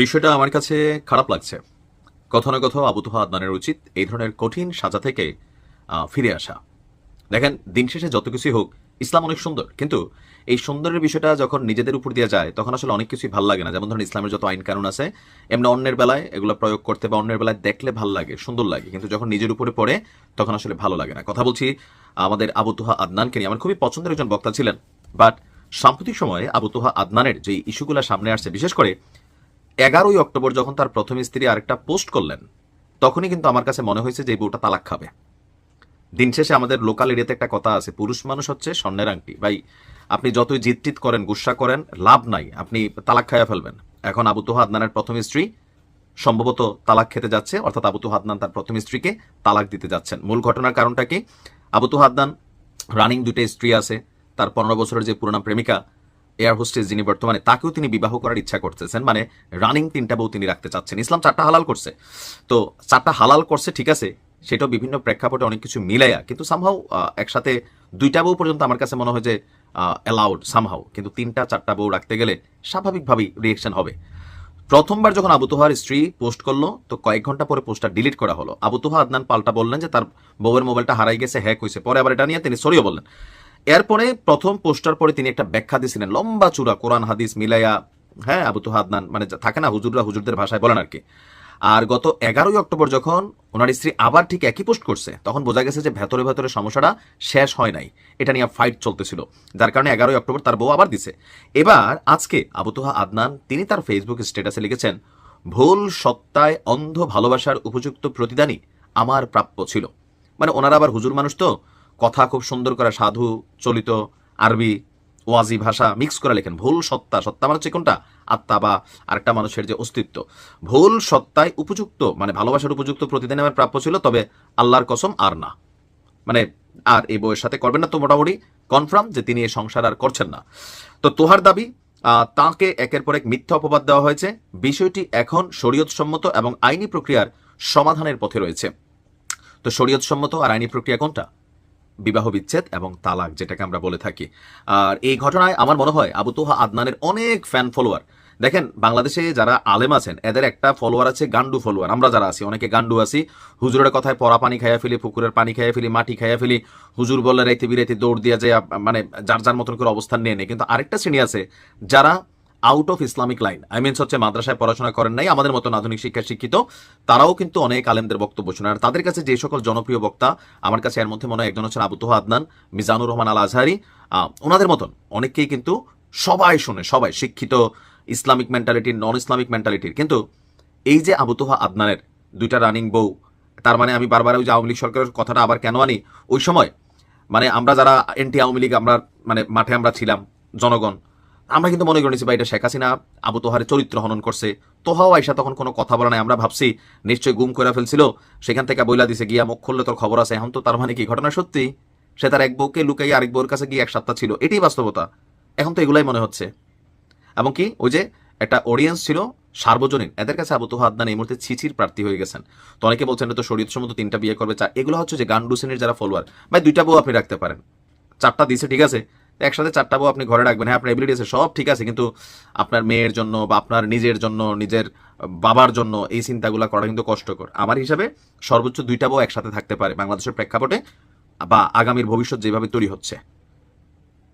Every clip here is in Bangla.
বিষয়টা আমার কাছে খারাপ লাগছে। কোথাও না কোথাও আবুতোহা আদনানের উচিত এই ধরনের কঠিন সাজা থেকে ফিরে আসা। দেখেন, দিন শেষে যত কিছুই হোক, ইসলাম অনেক সুন্দর। কিন্তু এই সুন্দরের বিষয়টা যখন নিজেদের উপর দিয়ে যায়, তখন আসলে অনেক কিছুই ভালো লাগে না। যেমন ধরুন, ইসলামের যত আইন কানুন আছে, এমনি অন্যের বেলায় এগুলো প্রয়োগ করতে বা অন্যের বেলায় দেখলে ভালো লাগে, সুন্দর লাগে। কিন্তু যখন নিজের উপরে পড়ে, তখন আসলে ভালো লাগে না। কথা বলছি আমাদের আবু তোহা আদনানকে নিয়ে। আমার খুবই পছন্দের একজন বক্তা ছিলেন। বাট সাম্প্রতিক সময়ে আবু তোহা আদনানের যে ইস্যুগুলো সামনে আসছে, বিশেষ করে এগারোই অক্টোবর যখন তার প্রথম স্ত্রী আরেকটা পোস্ট করলেন, তখনই কিন্তু আমার কাছে মনে হয়েছে যে বউটা তালাক খাবে। দিন শেষে আমাদের লোকাল এরিয়াতে একটা কথা আছে, পুরুষ মানুষ হচ্ছে স্বর্ণের আংটি। ভাই, আপনি যতই জিতটিত করেন, গুসা করেন, লাভ নাই, আপনি তালাক খাইয়া ফেলবেন। এখন আবু তোহা আদনানের প্রথম স্ত্রী সম্ভবত তালাক খেতে যাচ্ছে, অর্থাৎ আবু তোহা আদনান তার প্রথম স্ত্রীকে তালাক দিতে যাচ্ছেন। মূল ঘটনার কারণটা কি? আবু তোহা আদনান রানিং দুইটা স্ত্রী আছে, তার পনেরো বছরের যে পুরোনো প্রেমিকা এয়ার হোস্টেস যিনি বর্তমানে, তাকেও তিনি বিবাহ করার ইচ্ছা করতেছেন। মানে রানিং তিনটা বউ তিনি রাখতে চাচ্ছেন। ইসলাম চারটা হালাল করছে। তো চারটা হালাল করছে, ঠিক আছে, সেটাও বিভিন্ন প্রেক্ষাপটে অনেক কিছু মিলাইয়া। কিন্তু সামহাও একসাথে দুইটা বউ পর্যন্ত আমার কাছে মনে হয় যে অ্যালাউড সামহাও কিন্তু তিনটা, চারটা বউ রাখতে গেলে স্বাভাবিকভাবেই রিয়েকশন হবে। প্রথমবার যখন আবু তোহার স্ত্রী পোস্ট করল, তো কয়েক ঘণ্টা পরে পোস্টটা ডিলিট করা হলো। আবু তোহা আদনান পাল্টা বললেন যে, তার বউয়ের মোবাইলটা হারাই গেছে, হ্যাক হয়েছে পরে আবার এটা নিয়ে তিনি সরিয়ে বললেন। এরপরে প্রথম পোস্টার পরে তিনি একটা ব্যাখ্যা দিয়েছিলেন, লম্বা চূড়া কোরআন, হাদিস মিলাইয়া হ্যাঁ আবু তোহা আদনান মানে থাকে না, হুজুররা হুজুরদের ভাষায় বলেন আর কি। আর গত এগারোই অক্টোবর যখন ওনার স্ত্রী আবার ঠিক একই পোস্ট করছে, তখন বোঝা গেছে যে ভেতরে ভেতরে সমস্যাটা শেষ হয় নাই। এটা নিয়ে ফাইট চলতেছিল, যার কারণে এগারোই অক্টোবর তার বউ আবার দিছে। এবার আজকে আবু তোহা আদনান, তিনি তার ফেসবুক স্ট্যাটাসে লিখেছেন, ভুল সত্তায় অন্ধ ভালোবাসার উপযুক্ত প্রতিদানই আমার প্রাপ্য ছিল। মানে ওনারা আবার হুজুর মানুষ তো কথা খুব সুন্দর করে সাধু চলিত আরবি ওয়াজি ভাষা মিক্স করে লেখেন। ভুল সত্তা সত্তা মানে হচ্ছে কোনটা? আত্মা বা আরেকটা মানুষের যে অস্তিত্ব। ভুল সত্তায় উপযুক্ত মানে ভালোবাসার উপযুক্ত প্রতিদিন আমার প্রাপ্য ছিল, তবে আল্লাহর কসম আর না। মানে আর এই বইয়ের সাথে করবেন না তো মোটামুটি কনফার্ম যে তিনি এই সংসার আর করছেন না। তো তোহার দাবি তাকে একের পর এক মিথ্যা অপবাদ দেওয়া হয়েছে। বিষয়টি এখন শরীয়তসম্মত এবং আইনি প্রক্রিয়ার সমাধানের পথে রয়েছে। তো শরীয়তসম্মত আর আইনি প্রক্রিয়া কোনটা? বিবাহ বিচ্ছেদ এবং তালাক, যেটাকে আমরা বলে থাকি। আর এই ঘটনায় আমার মনে হয় আবু তোহা আদনানের অনেক ফ্যান ফলোয়ার দেখেন, বাংলাদেশে যারা আলেম আছেন, এদের একটা ফলোয়ার আছে গান্ডু ফলোয়ার আমরা যারা আছি, অনেকে গান্ডু আছি। হুজুরের কথায় পরা পানি খাইয়া ফেলি, পুকুরের পানি খাইয়া ফেলি, মাটি খাইয়া ফেলি, হুজুর বললে রাইতে বিরাইতে দৌড় দিয়া যায় মানে যার যার মতন করে অবস্থান নিয়ে নেই কিন্তু আরেকটা শ্রেণি আছে যারা out of Islamic line I means হচ্ছে মাদ্রাসায় পড়াশোনা করেন নাই, আমাদের মতন আধুনিক শিক্ষা শিক্ষিত। তারাও কিন্তু অনেক আলেমদের বক্তব্য শোনেন। আর তাদের কাছে যে সকল জনপ্রিয় বক্তা, আমার কাছে এর মধ্যে মনে হয় একজন হচ্ছেন আবু আদনান, মিজানুর রহমান আল আজহারি ওনাদের মতন অনেকেই কিন্তু সবাই শোনে, সবাই শিক্ষিত, ইসলামিক মেন্টালিটির নন ইসলামিক মেন্টালিটির কিন্তু এই যে আবু তোহা আদনানের দুইটা রানিং বউ, তার মানে আমি বারবার ওই যে আওয়ামী লীগ সরকারের কথাটা আবার কেন আনি? ওই সময় মানে আমরা যারা এনটি আওয়ামী লীগ, আমরা মানে মাঠে আমরা ছিলাম, জনগণ। আমরা কিন্তু মনে করেছি বা এটা শেখ হাসিনা, আবু তোহারের চরিত্র হনন করছে। তোহাও আইসা তখন কোনো কথা বলা নাই, আমরা ভাবছি নিশ্চয়ই গুম করে ফেলছিল, সেখান থেকে বইলা দিছে, গিয়া মুখ খুললে তোর খবর আছে। এখন তো তার মানে কি, ঘটনা সত্যি? সে তার এক বউকে লুকাই আরেক বউর কাছে গিয়ে এক সপ্তাহ ছিল, এটাই বাস্তবতা। এখন তো এগুলাই মনে হচ্ছে। এবং কি, ওই যে একটা অডিয়েন্স ছিল, সার্বজনীন, এদের কাছে আবু তোহা আদনান এই মুহূর্তে ছিচির প্রার্থী হয়ে গেছেন। তো অনেকে বলছেন তো শরীর সম্মত তিনটা বিয়ে করবে। চা, এগুলো হচ্ছে যে গান্ডু শ্রেণির যারা ফলোয়ার ভাই, দুইটা বউ আপনি রাখতে পারেন। চারটা দিছে, ঠিক আছে? একসাথে চারটা বউ আপনি ঘরে রাখবেন হ্যাঁ আপনার এবিলিটি আছে সব ঠিক আছে, কিন্তু আপনার মেয়ের জন্য বা আপনার নিজের জন্য, নিজের বাবার জন্য এই চিন্তাগুলো করা কিন্তু কষ্টকর। আমার হিসাবে সর্বোচ্চ দুইটা বউ একসাথে থাকতে পারে বাংলাদেশের প্রেক্ষাপটে বা আগামীর ভবিষ্যৎ যেভাবে তৈরি হচ্ছে।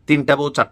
তিনটা বউ চার